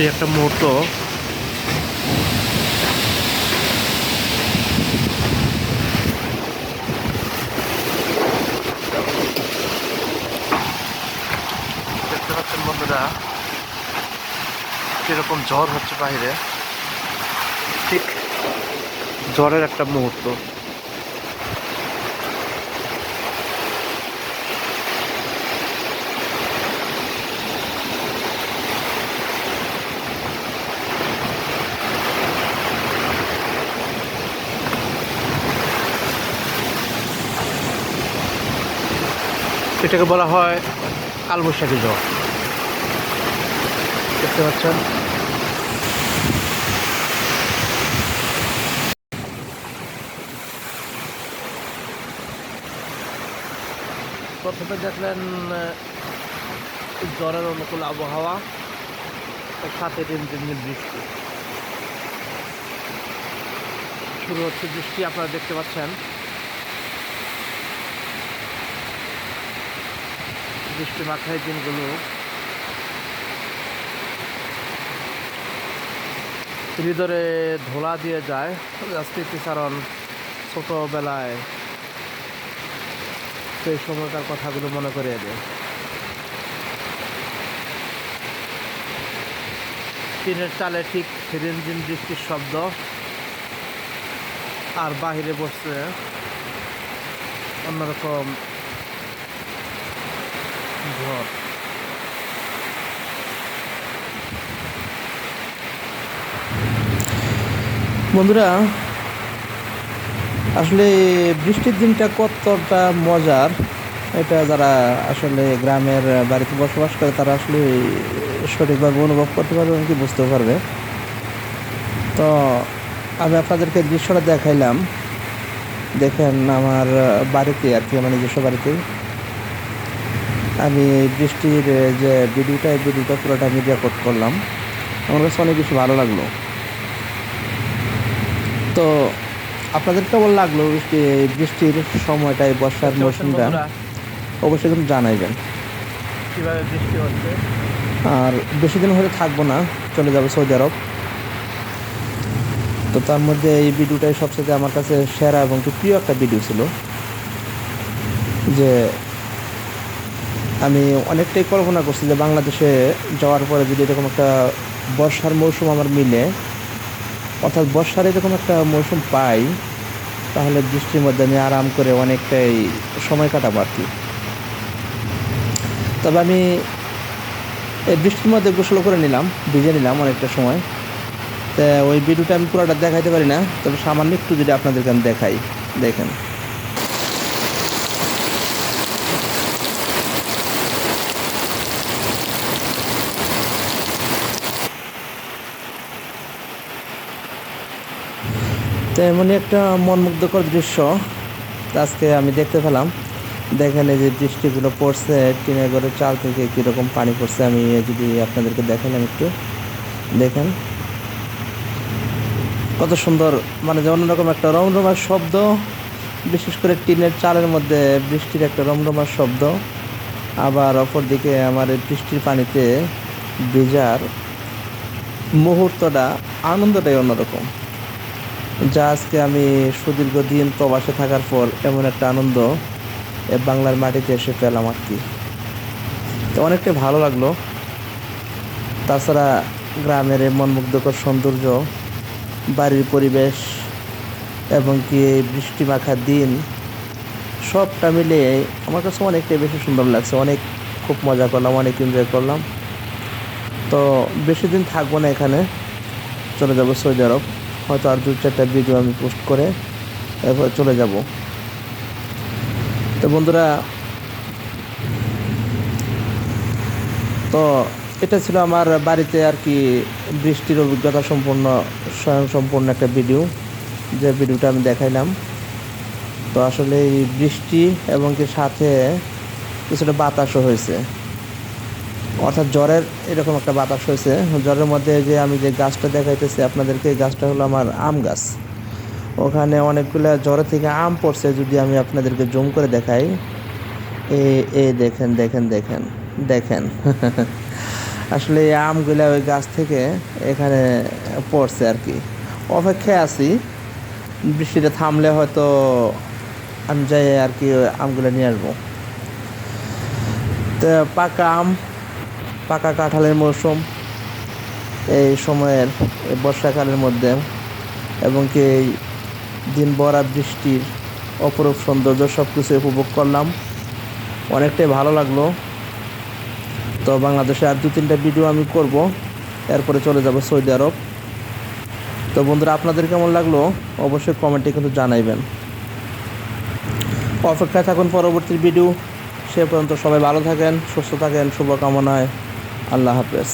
সেই একটা মুহূর্ত দেখতে পাচ্ছেন বন্ধুরা কীরকম ঝড় হচ্ছে বাইরে। ঠিক ঝড়ের একটা মুহূর্ত। এটাকে বলা হয় কালবৈশাখী ঝড়। দেখতে পাচ্ছেন? প্রথমে দেখলেন জ্বরের অনুকূল আবহাওয়া তার সাথে রিমঝিম বৃষ্টি। শুরু হচ্ছে বৃষ্টি, আপনারা দেখতে পাচ্ছেন। বৃষ্টি মাথায় দিনগুলো। হৃদয়ে ধোলা দিয়ে যায়। স্মৃতিচারণ ছোটোবেলায়। সেই সময়কার কথাগুলো মনে করে দেয় টিনের চালে ঠিক রিমঝিম বৃষ্টির শব্দ। আর বাহিরে বসছে অন্যরকম ঝড় বন্ধুরা, আসলে বৃষ্টির দিনটা কতটা মজার, এটা যারা আসলে গ্রামের বাড়িতে বসবাস করে, তারা আসলে সঠিকভাবে অনুভব করতে পারবে কি বুঝতে পারবে। তো আমি আপনাদেরকে দৃশ্যটা দেখাইলাম। দেখেন আমার বাড়িতে আর কি, আমার নিজস্ব বাড়িতে। আমি এই বৃষ্টির যে ভিডিওটা এই ভিডিওটা পুরোটা আমি রেকর্ড করলাম। আমার কাছে অনেক বেশি ভালো লাগল। তো আপনাদের কেমন লাগল বৃষ্টি এই বৃষ্টির সময়টাই বর্ষার দেখতে মৌসুমটা? অবশ্যই কিন্তু জানাইবেন। কীভাবে বৃষ্টি হচ্ছে? আর বেশি দিন হয়তো থাকব না চলে যাব সৌদি আরব। তো তার মধ্যে এই ভিডিওটাই সবচেয়ে আমার কাছে সেরা এবং প্রিয় একটা ভিডিও ছিল। যে আমি অনেকটাই কল্পনা করছি যে বাংলাদেশে যাওয়ার পরে যদি এরকম একটা বর্ষার মৌসুম আমার মিলে, অর্থাৎ বর্ষার এরকম একটা মৌসুম পাই, তাহলে বৃষ্টির মধ্যে আমি আরাম করে অনেকটাই সময় কাটাবো আর কি। তবে আমি এই বৃষ্টির মধ্যে গোসল করে নিলাম, ভিজে নিলাম অনেকটা সময়। তা ওই ভিডিওটা আমি পুরোটা দেখাইতে পারি না, তবে সামান্য একটু যদি আপনাদেরকে আমি দেখাই, দেখেন। তো এমনই একটা মনমুগ্ধকর দৃশ্য আজকে আমি দেখতে পেলাম। দেখেন এই যে বৃষ্টিগুলো পড়ছে, টিনের ঘরের চাল থেকে কীরকম পানি পড়ছে, আমি যদি আপনাদেরকে দেখালাম একটু। দেখেন কত সুন্দর মানে যে অন্যরকম একটা রমরমার শব্দ, বিশেষ করে টিনের চালের মধ্যে বৃষ্টির একটা রমরমার শব্দ। আবার অপরদিকে আমার বৃষ্টির পানিতে ভেজার মুহূর্তটা, আনন্দটাই অন্যরকম। যা আজকে আমি সুদীর্ঘ দিন প্রবাসে থাকার পর এমন একটা আনন্দ এ বাংলার মাটিতে এসে পেলাম আর কি। তো অনেকটাই ভালো লাগল। তাছাড়া গ্রামের মনমুগ্ধকর সৌন্দর্য, বাড়ির পরিবেশ এবং কি বৃষ্টি মাখা দিন, সবটা মিলে আমার কাছে অনেকটাই বেশি সুন্দর লাগছে। অনেক খুব মজা করলাম, অনেক এনজয় করলাম। তো বেশি দিন থাকব না এখানে। চলে যাব সৌদি আরব। হয়তো আর দু চারটা ভিডিও আমি পোস্ট করে এরপর চলে যাব। তো বন্ধুরা, তো এটা ছিল আমার বাড়িতে আর কি বৃষ্টির অভিজ্ঞতা সম্পূর্ণ স্বয়ং সম্পূর্ণ একটা ভিডিও যে ভিডিওটা আমি দেখাইলাম। তো আসলে এই বৃষ্টি এবং কি সাথে কিছুটা বাতাসও হয়েছে। অর্থাৎ জ্বরের এরকম একটা বাতাস হয়েছে। জ্বরের মধ্যে যে আমি যে গাছটা দেখাইতেছি আপনাদেরকে গাছটা হলো আমার আম গাছ। ওখানে অনেকগুলো জ্বরের থেকে আম পড়ছে, যদি আমি আপনাদেরকে জুম করে দেখাই। এ এ দেখেন দেখেন দেখেন দেখেন। আসলে এই আমগুলা ওই গাছ থেকে এখানে পড়ছে আর কি। অপেক্ষায় আছি। বৃষ্টিটা থামলে হয়তো আমি যাই আর কি আমগুলো নিয়ে আসব। তো পাকা আম পাকা কাঁঠালের মৌসুম এই সময়ের বর্ষাকালের মধ্যে এবং কি এই দিন ভরা বৃষ্টির অপরূপ সৌন্দর্য সব কিছু উপভোগ করলাম। অনেকটাই ভালো লাগল। তো বাংলাদেশে আর দু তিনটা ভিডিও আমি করব। এরপরে চলে যাব সৌদি আরব। তো বন্ধুরা, আপনাদের কেমন লাগল? অবশ্যই কমেন্টে কিন্তু জানাইবেন। অপেক্ষায় থাকুন পরবর্তী ভিডিও সে পর্যন্ত সবাই ভালো থাকেন, সুস্থ থাকেন, শুভকামনায়। আল্লাহ হাফেজ।